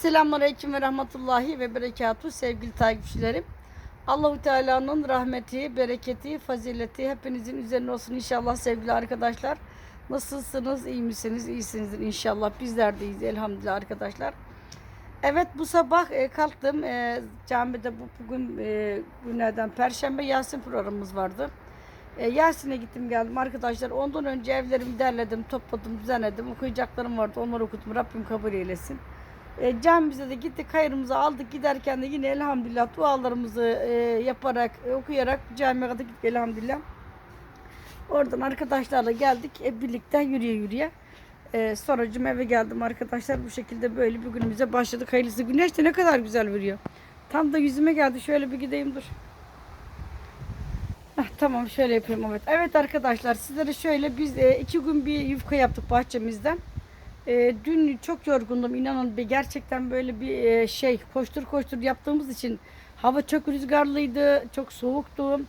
Esselamu Aleyküm ve Rahmetullahi ve Berekatuhu sevgili takipçilerim. Allahu Teala'nın rahmeti, bereketi, fazileti hepinizin üzerine olsun inşallah sevgili arkadaşlar. Nasılsınız? iyi misiniz? İyisinizdir inşallah. Bizler de iyiyiz elhamdülillah arkadaşlar. Evet bu sabah e, kalktım. E, camide bu bugün e, günlerden Perşembe Yasin programımız vardı. E, Yasin'e gittim geldim arkadaşlar. Ondan önce evlerimi derledim, topladım, düzenledim. Okuyacaklarım vardı. Onları okudum. Rabbim kabul eylesin. E, camimize de gittik, hayırımızı aldık. Giderken de yine elhamdülillah dualarımızı e, yaparak, e, okuyarak camiye kadar gittik elhamdülillah. Oradan arkadaşlarla geldik. E, birlikte yürüye yürüye. E, sonracım eve geldim arkadaşlar. Bu şekilde böyle bir günümüze başladık. Hayırlısı güneş de ne kadar güzel vuruyor. Tam da yüzüme geldi. Şöyle bir gideyim dur. Heh, tamam şöyle yapayım evet. Evet arkadaşlar sizlere şöyle biz e, iki gün bir yufka yaptık bahçemizden. E, dün çok yorgundum inanın bir gerçekten böyle bir e, şey koştur koştur yaptığımız için hava çok rüzgarlıydı, çok soğuktu.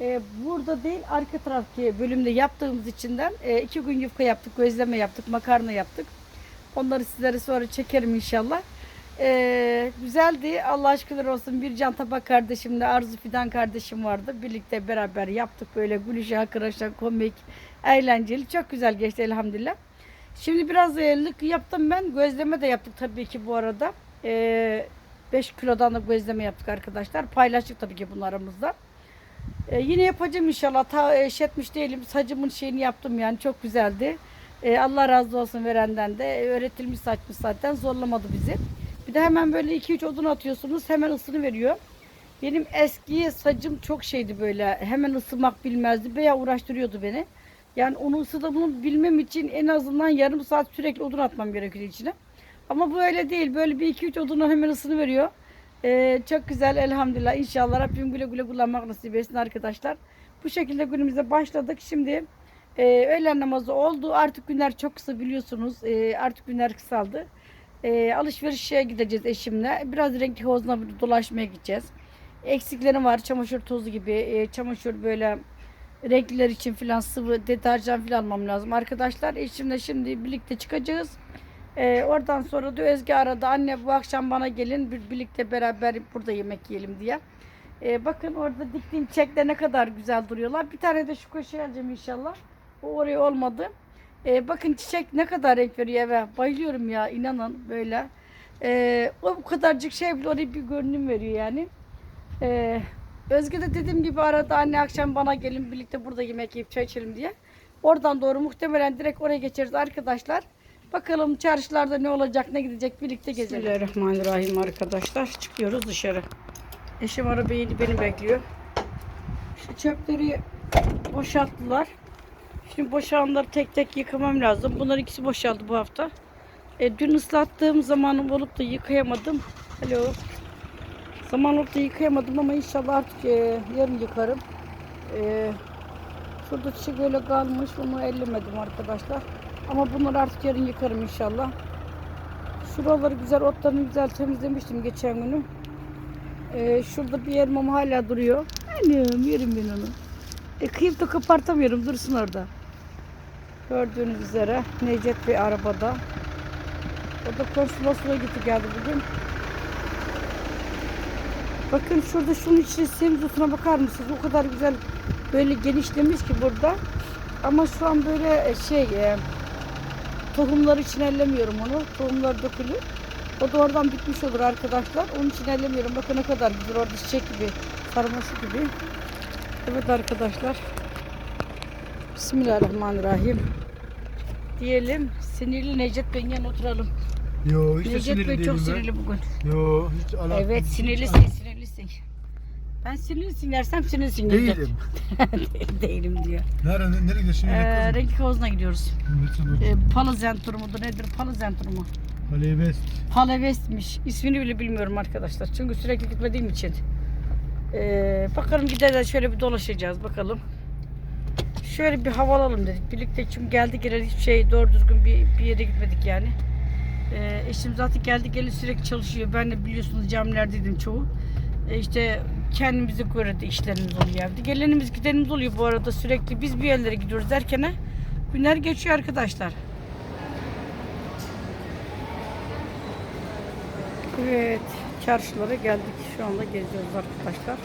E, burada değil arka taraftaki bölümde yaptığımız içinden e, iki gün yufka yaptık, gözleme yaptık, makarna yaptık. Onları sizlere sonra çekerim inşallah. Ee, güzeldi. Allah aşkına olsun. Bir can tabak kardeşimle Arzu Fidan kardeşim vardı. Birlikte beraber yaptık böyle gülüşe, hakıraşa, komik, eğlenceli. Çok güzel geçti elhamdülillah. Şimdi biraz e, yaptım ben. Gözleme de yaptık tabii ki bu arada. 5 kilodan da gözleme yaptık arkadaşlar. Paylaştık tabii ki bunun aramızda. Ee, yine yapacağım inşallah. Ta eş etmiş değilim. Sacımın şeyini yaptım yani. Çok güzeldi. Ee, Allah razı olsun verenden de. Ee, öğretilmiş saçmış zaten. Zorlamadı bizi. Bir de hemen böyle 2-3 odun atıyorsunuz. Hemen ısını veriyor. Benim eski sacım çok şeydi böyle. Hemen ısınmak bilmezdi. Veya uğraştırıyordu beni. Yani onu ısıdığımı bilmem için en azından yarım saat sürekli odun atmam gerekiyor içine. Ama bu öyle değil. Böyle bir 2-3 odunla hemen ısını veriyor. Ee, çok güzel elhamdülillah. İnşallah Rabbim güle güle kullanmak nasip etsin arkadaşlar. Bu şekilde günümüze başladık. Şimdi e, öğlen namazı oldu. Artık günler çok kısa biliyorsunuz. E, artık günler kısaldı. E, alışverişe gideceğiz eşimle. Biraz renkli havuzuna dolaşmaya gideceğiz. Eksiklerim var. Çamaşır tozu gibi. E, çamaşır böyle renkliler için filan sıvı deterjan filan almam lazım. Arkadaşlar eşimle şimdi birlikte çıkacağız. Ee, oradan sonra da Özge aradı. Anne bu akşam bana gelin bir birlikte beraber burada yemek yiyelim diye. Ee, bakın orada diktiğim çiçekler ne kadar güzel duruyorlar. Bir tane de şu köşeye alacağım inşallah. O oraya olmadı. Ee, bakın çiçek ne kadar renk veriyor eve. Bayılıyorum ya inanın böyle. Ee, o kadarcık şey bile oraya bir görünüm veriyor yani. Ee, Özge de dediğim gibi arada anne akşam bana gelin birlikte burada yemek yiyip çay içelim diye. Oradan doğru muhtemelen direkt oraya geçeriz arkadaşlar. Bakalım çarşılarda ne olacak ne gidecek birlikte gezelim. Bismillahirrahmanirrahim arkadaşlar. Çıkıyoruz dışarı. Eşim arabayı beni bekliyor. Şu çöpleri boşalttılar. Şimdi boşalanları tek tek yıkamam lazım. Bunlar ikisi boşaldı bu hafta. E, dün ıslattığım zamanım olup da yıkayamadım. Alo. Zaman olup da yıkayamadım ama inşallah artık e, yarın yıkarım. E, şurada çiçek öyle kalmış. Onu ellemedim arkadaşlar. Ama bunları artık yarın yıkarım inşallah. Şuraları güzel, otlarını güzel temizlemiştim geçen günü. Ee, şurada bir elmam hala duruyor. Annem yerim ben onu. E, kıyıp da kapartamıyorum dursun orada. Gördüğünüz üzere Necdet Bey arabada. O da konsolosluğa gitti geldi bugün. Bakın şurada şunun içine semizotuna bakar mısınız? O kadar güzel böyle genişlemiş ki burada. Ama şu an böyle şey e, tohumları için ellemiyorum onu. Tohumlar dökülür. O da oradan bitmiş olur arkadaşlar. Onun için ellemiyorum. Bakın ne kadar güzel orada çiçek gibi, sarmaşık gibi. Evet arkadaşlar. Bismillahirrahmanirrahim. Diyelim. Sinirli Necdet yanına oturalım. Yo hiç de Necdet sinirli Bey çok sinirli bugün. Yo hiç alakam. Evet sinirlisin, sinirlisin. Ben sinirlisin dersem sinirlisin. Değilim. Değilim diyor. Nerede nereye gidiyorsun? Ee, renkli havuzuna gidiyoruz. Ee, Palazentur mudur nedir? Palazentur mu? Alevest. Palavest'miş. İsmini bile bilmiyorum arkadaşlar. Çünkü sürekli gitmediğim için. Ee, bakalım gideriz şöyle bir dolaşacağız bakalım. Şöyle bir hava alalım dedik. Birlikte çünkü geldik geleli hiçbir şey doğru düzgün bir, bir yere gitmedik yani. Ee, eşim zaten geldi geleli sürekli çalışıyor. Ben de biliyorsunuz camilerdeydim çoğu. Ee, işte kendimize göre de işlerimiz oluyor evde. Gelenimiz gidenimiz oluyor bu arada sürekli. Biz bir yerlere gidiyoruz derken ha, günler geçiyor arkadaşlar. Evet, çarşılara geldik. Şu anda geziyoruz arkadaşlar.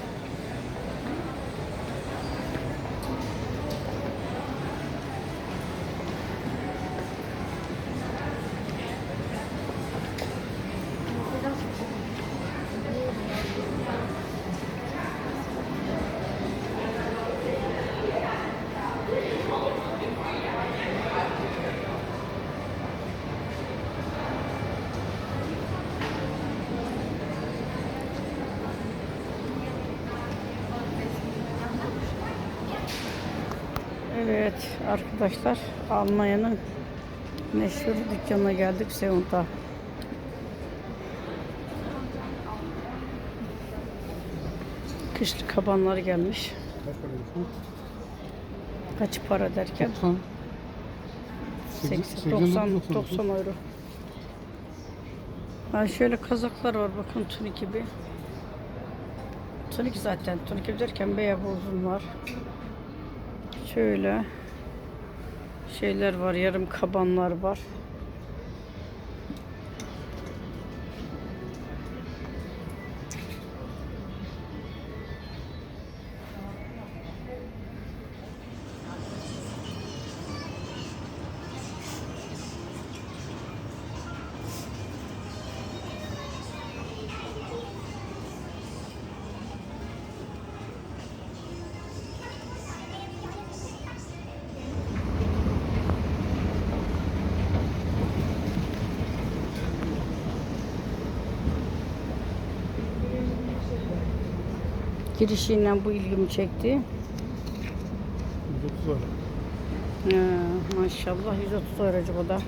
Evet arkadaşlar Almanya'nın meşhur dükkanına geldik Seunta. Kışlık kabanlar gelmiş. Kaç para derken? 90. 80, 90, 90 euro. Ha şöyle kazaklar var bakın tunik gibi. Tunik zaten. Tunik derken beyaz uzun var. Şöyle şeyler var. Yarım kabanlar var. Girişiyle bu ilgimi çekti. 130 var. Ha, maşallah 130 eurocuk o da.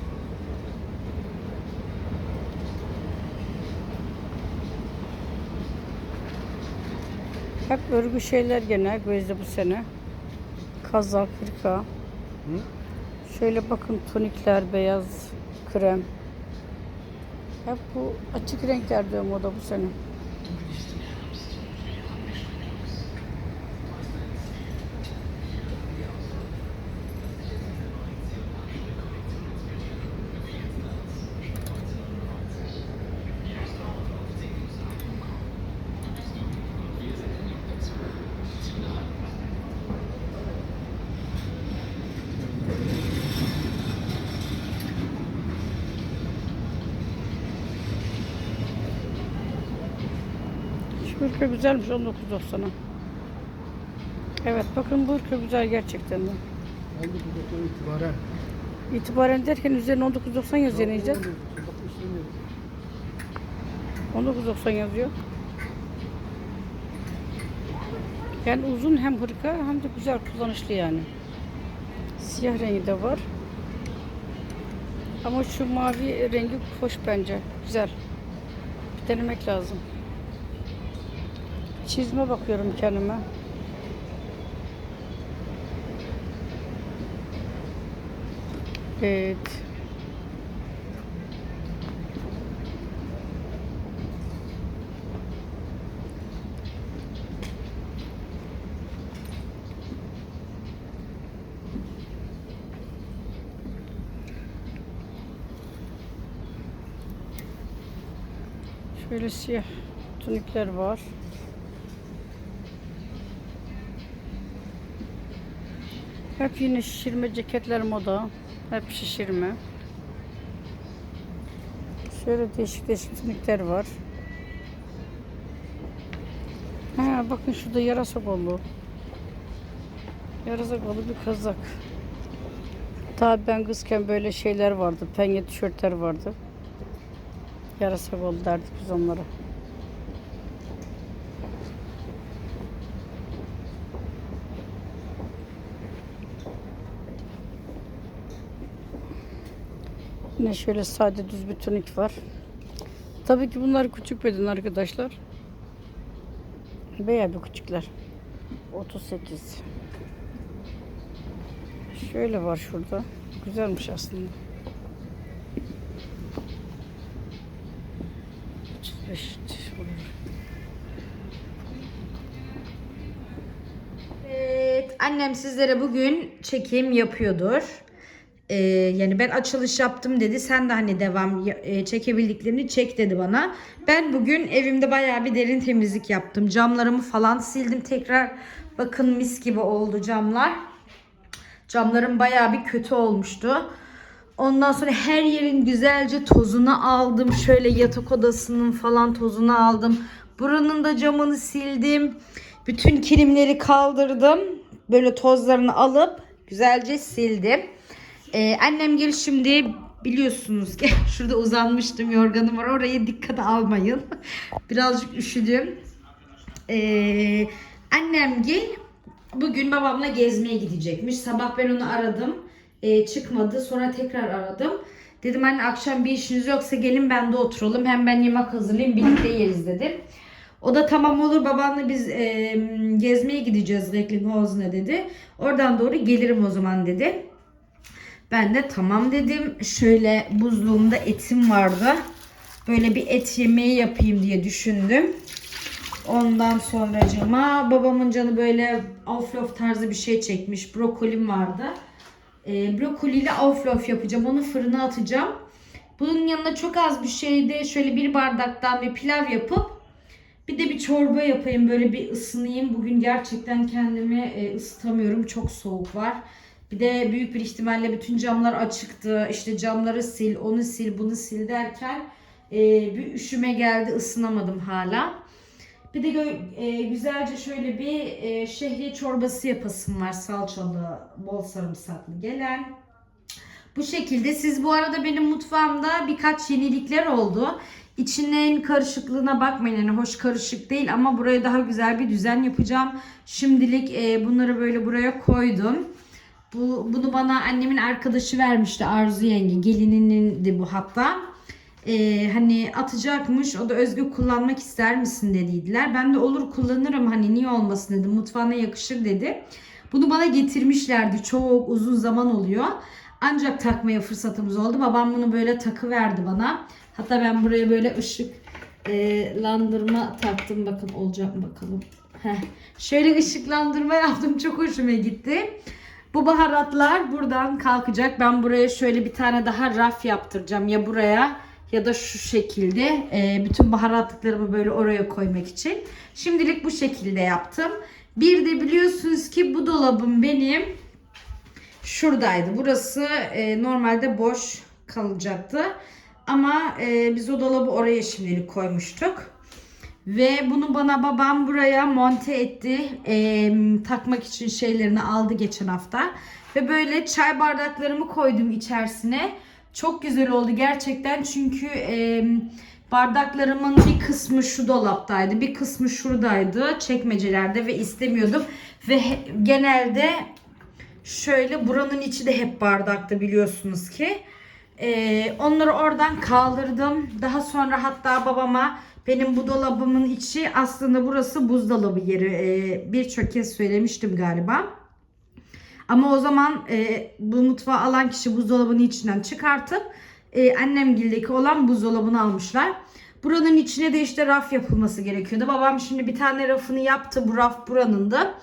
Hep örgü şeyler gene gözde bu sene. Kazak, hırka. Hı? Şöyle bakın tonikler, beyaz, krem. Hep bu açık renkler diyor moda bu sene. Şu hırka güzelmiş 19.90'a. Evet bakın bu hırka güzel gerçekten de. Ben de bu doktora itibaren. İtibaren derken üzerine 19.90 yazıyor ne yiyecek? Bak istemiyorum. 19.90 yazıyor. Yani uzun hem hırka hem de güzel kullanışlı yani. Siyah rengi de var. Ama şu mavi rengi hoş bence. Güzel. Bir denemek lazım. Çizme bakıyorum kendime. Evet. Şöyle siyah tunikler var. Hep yine şişirme ceketler moda. Hep şişirme. Şöyle değişik değişik tunikler var. Ha bakın şurada yarasa kollu. Yarasa kollu bir kazak. Tabi ben kızken böyle şeyler vardı. Penye tişörtler vardı. Yarasa kolu derdik biz onlara. Yine şöyle sade düz bir tunik var. Tabii ki bunlar küçük beden arkadaşlar. Bayağı bir küçükler. 38. Şöyle var şurada. Güzelmiş aslında. 35 olur. Evet, annem sizlere bugün çekim yapıyordur. Ee, yani ben açılış yaptım dedi. Sen de hani devam e, çekebildiklerini çek dedi bana. Ben bugün evimde bayağı bir derin temizlik yaptım. Camlarımı falan sildim tekrar. Bakın mis gibi oldu camlar. Camlarım bayağı bir kötü olmuştu. Ondan sonra her yerin güzelce tozunu aldım. Şöyle yatak odasının falan tozunu aldım. Buranın da camını sildim. Bütün kilimleri kaldırdım. Böyle tozlarını alıp güzelce sildim. Ee, annem gel şimdi biliyorsunuz ki şurada uzanmıştım yorganım var. Oraya dikkat almayın. Birazcık üşüdüm. Ee, annem gel bugün babamla gezmeye gidecekmiş. Sabah ben onu aradım. Ee, çıkmadı. Sonra tekrar aradım. Dedim anne akşam bir işiniz yoksa gelin ben de oturalım. Hem ben yemek hazırlayayım birlikte yeriz dedim. O da tamam olur babanla biz e, gezmeye gideceğiz Recklinghausen'a dedi. Oradan doğru gelirim o zaman dedi. Ben de tamam dedim. Şöyle buzluğumda etim vardı. Böyle bir et yemeği yapayım diye düşündüm. Ondan sonracıma babamın canı böyle auflauf tarzı bir şey çekmiş. Brokolim vardı. Ee, brokoliyle auflauf yapacağım. Onu fırına atacağım. Bunun yanına çok az bir şeyde şöyle bir bardaktan bir pilav yapıp bir de bir çorba yapayım. Böyle bir ısınayım. Bugün gerçekten kendimi e, ısıtamıyorum. Çok soğuk var. Bir de büyük bir ihtimalle bütün camlar açıktı. İşte camları sil, onu sil, bunu sil derken e, bir üşüme geldi. ısınamadım hala. Bir de e, güzelce şöyle bir e, şehriye çorbası yapasım var. Salçalı, bol sarımsaklı gelen. Bu şekilde siz bu arada benim mutfağımda birkaç yenilikler oldu. İçinin karışıklığına bakmayın yani hoş karışık değil ama buraya daha güzel bir düzen yapacağım. Şimdilik e, bunları böyle buraya koydum. Bu, bunu bana annemin arkadaşı vermişti Arzu yenge. Gelininin bu hatta. Ee, hani atacakmış. O da Özgür kullanmak ister misin dediydiler. Ben de olur kullanırım hani niye olmasın dedim. Mutfağına yakışır dedi. Bunu bana getirmişlerdi. Çok uzun zaman oluyor. Ancak takmaya fırsatımız oldu. Babam bunu böyle takı verdi bana. Hatta ben buraya böyle ışık e, landırma taktım. Bakın olacak mı bakalım. Heh. Şöyle ışıklandırma yaptım. Çok hoşuma gitti. Bu baharatlar buradan kalkacak. Ben buraya şöyle bir tane daha raf yaptıracağım. Ya buraya ya da şu şekilde. Ee, bütün baharatlıklarımı böyle oraya koymak için. Şimdilik bu şekilde yaptım. Bir de biliyorsunuz ki bu dolabım benim şuradaydı. Burası e, normalde boş kalacaktı. Ama e, biz o dolabı oraya şimdilik koymuştuk. Ve bunu bana babam buraya monte etti. E, takmak için şeylerini aldı geçen hafta. Ve böyle çay bardaklarımı koydum içerisine. Çok güzel oldu gerçekten çünkü e, bardaklarımın bir kısmı şu dolaptaydı. Bir kısmı şuradaydı çekmecelerde ve istemiyordum. Ve genelde şöyle buranın içi de hep bardaktı biliyorsunuz ki. Ee, onları oradan kaldırdım. Daha sonra hatta babama benim bu dolabımın içi aslında burası buzdolabı yeri. Ee, Birçok kez söylemiştim galiba. Ama o zaman e, bu mutfağı alan kişi buzdolabının içinden çıkartıp e, annemgildeki olan buzdolabını almışlar. Buranın içine de işte raf yapılması gerekiyordu. Babam şimdi bir tane rafını yaptı. Bu raf buranın da.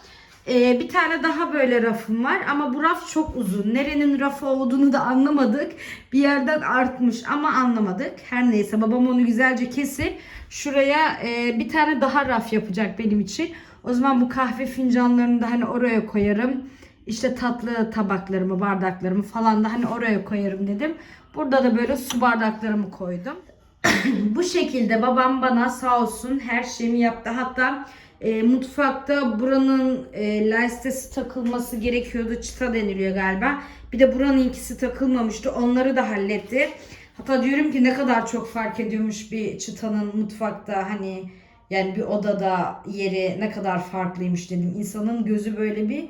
E, bir tane daha böyle rafım var ama bu raf çok uzun. Nerenin rafı olduğunu da anlamadık. Bir yerden artmış ama anlamadık. Her neyse babam onu güzelce kesip şuraya e, bir tane daha raf yapacak benim için. O zaman bu kahve fincanlarını da hani oraya koyarım. İşte tatlı tabaklarımı, bardaklarımı falan da hani oraya koyarım dedim. Burada da böyle su bardaklarımı koydum. Bu şekilde babam bana sağ olsun her şeyimi yaptı. Hatta e, mutfakta buranın e, listesi takılması gerekiyordu. Çıta deniliyor galiba. Bir de buranın ikisi takılmamıştı. Onları da halletti. Hatta diyorum ki ne kadar çok fark ediyormuş bir çıtanın mutfakta hani yani bir odada yeri ne kadar farklıymış dedim. İnsanın gözü böyle bir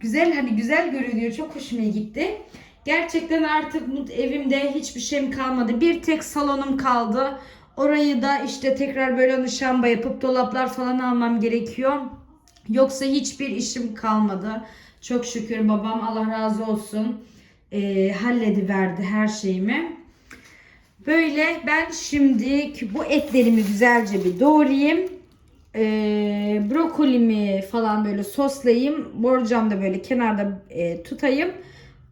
güzel hani güzel görünüyor. Çok hoşuma gitti. Gerçekten artık evimde hiçbir şeyim kalmadı. Bir tek salonum kaldı. Orayı da işte tekrar böyle nişamba yapıp dolaplar falan almam gerekiyor. Yoksa hiçbir işim kalmadı. Çok şükür babam Allah razı olsun e, hallediverdi her şeyimi. Böyle ben şimdi bu etlerimi güzelce bir doğrayayım. Ee, brokolimi falan böyle soslayayım. Borcam da böyle kenarda e, tutayım.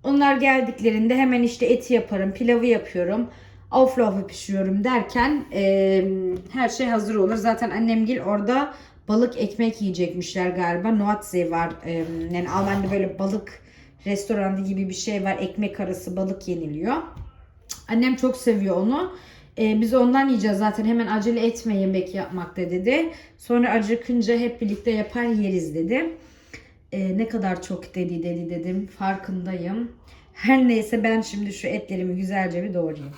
Onlar geldiklerinde hemen işte eti yaparım, pilavı yapıyorum. Auflauf'u pişiriyorum derken e, her şey hazır olur. Zaten annemgil orada balık ekmek yiyecekmişler galiba. Noatzee var. E, yani Almanya'da böyle balık restoranı gibi bir şey var. Ekmek arası balık yeniliyor. Annem çok seviyor onu. Ee, biz ondan yiyeceğiz zaten hemen acele etme yemek yapmakta dedi. Sonra acıkınca hep birlikte yapar yeriz dedi. Ee, ne kadar çok dedi dedi dedim farkındayım. Her neyse ben şimdi şu etlerimi güzelce bir doğrayayım.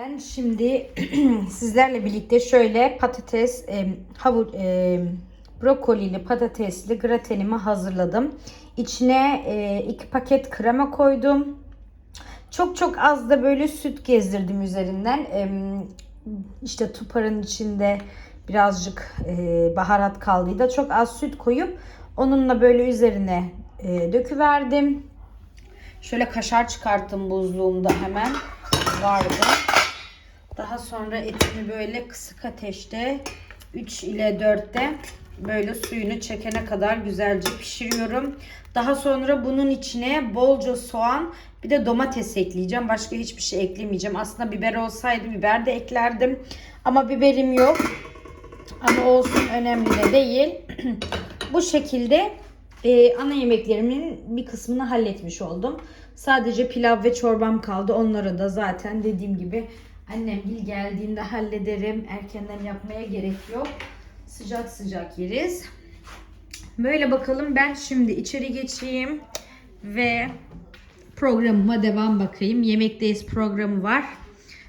Ben şimdi sizlerle birlikte şöyle patates, e, havu, e, brokolili patatesli gratenimi hazırladım. İçine e, iki paket krema koydum. Çok çok az da böyle süt gezdirdim üzerinden. E, işte tuparın içinde birazcık e, baharat kaldıydı. Çok az süt koyup onunla böyle üzerine e, döküverdim. Şöyle kaşar çıkarttım buzluğumda hemen vardı. Daha sonra etimi böyle kısık ateşte 3 ile 4'te böyle suyunu çekene kadar güzelce pişiriyorum. Daha sonra bunun içine bolca soğan bir de domates ekleyeceğim. Başka hiçbir şey eklemeyeceğim. Aslında biber olsaydı biber de eklerdim. Ama biberim yok. Ama olsun önemli de değil. Bu şekilde e, ana yemeklerimin bir kısmını halletmiş oldum. Sadece pilav ve çorbam kaldı. Onları da zaten dediğim gibi annem gel geldiğinde hallederim. Erkenden yapmaya gerek yok. Sıcak sıcak yeriz. Böyle bakalım ben şimdi içeri geçeyim ve programıma devam bakayım. Yemekteyiz programı var.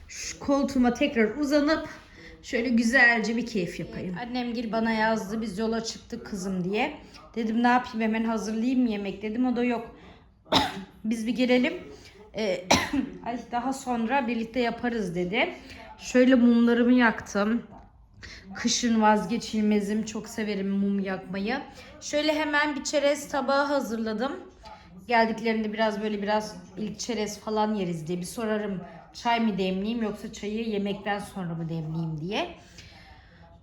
Şu koltuğuma tekrar uzanıp şöyle güzelce bir keyif yapayım. Annem gil bana yazdı biz yola çıktık kızım diye. Dedim ne yapayım hemen hazırlayayım yemek dedim. O da yok. biz bir gelelim. Ee, ay daha sonra birlikte yaparız dedi. Şöyle mumlarımı yaktım. Kışın vazgeçilmezim. Çok severim mum yakmayı. Şöyle hemen bir çerez tabağı hazırladım. Geldiklerinde biraz böyle biraz ilk çerez falan yeriz diye bir sorarım. Çay mı demleyeyim yoksa çayı yemekten sonra mı demleyeyim diye.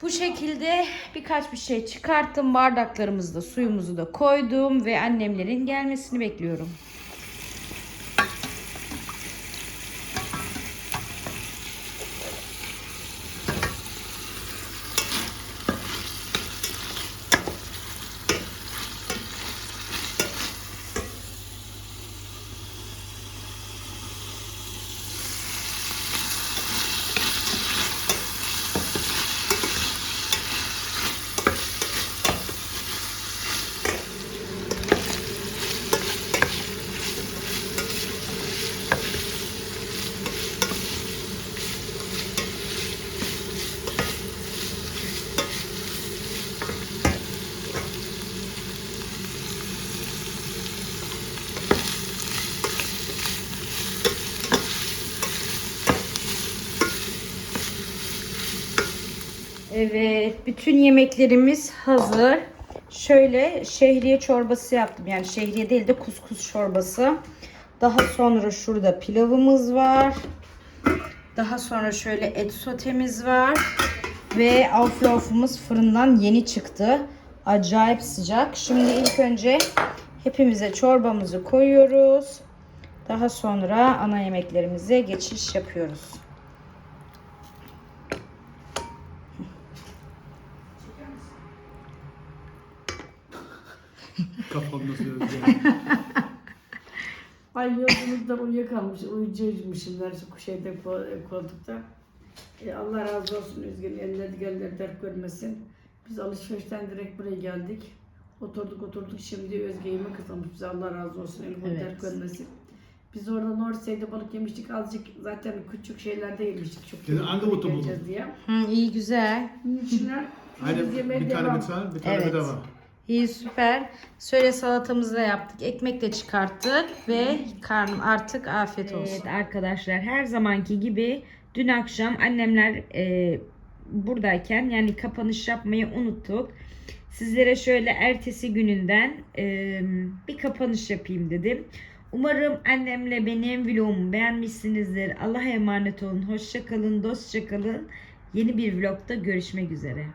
Bu şekilde birkaç bir şey çıkarttım. Bardaklarımızı da suyumuzu da koydum ve annemlerin gelmesini bekliyorum. Evet, bütün yemeklerimiz hazır. Şöyle şehriye çorbası yaptım. Yani şehriye değil de kuskus çorbası. Daha sonra şurada pilavımız var. Daha sonra şöyle et sotemiz var. Ve auflaufumuz fırından yeni çıktı. Acayip sıcak. Şimdi ilk önce hepimize çorbamızı koyuyoruz. Daha sonra ana yemeklerimize geçiş yapıyoruz. Kafam nasıl özgür. Ay yolculuktan uyuyakalmış, uyuyacakmışım dersi şeyde ko- koltukta. E, Allah razı olsun Özgün eline gelenler dert görmesin. Biz alışverişten direkt buraya geldik. Oturduk oturduk şimdi Özge yemek kazanmış bize Allah razı olsun eline Evet. dert görmesin. Biz orada Norsey'de balık yemiştik azıcık zaten küçük şeylerde yemiştik çok Dedi, hangi botu buldun? diye. Hı, iyi güzel. Bunun için Aynen bir tane devam. lütfen, bir tane Evet. bedava. İyi süper. Şöyle salatamızı da yaptık. Ekmek de çıkarttık ve karnım artık afiyet olsun. Evet arkadaşlar her zamanki gibi dün akşam annemler e, buradayken yani kapanış yapmayı unuttuk. Sizlere şöyle ertesi gününden e, bir kapanış yapayım dedim. Umarım annemle benim vlogumu beğenmişsinizdir. Allah'a emanet olun. Hoşça kalın, dostça kalın. Yeni bir vlogda görüşmek üzere.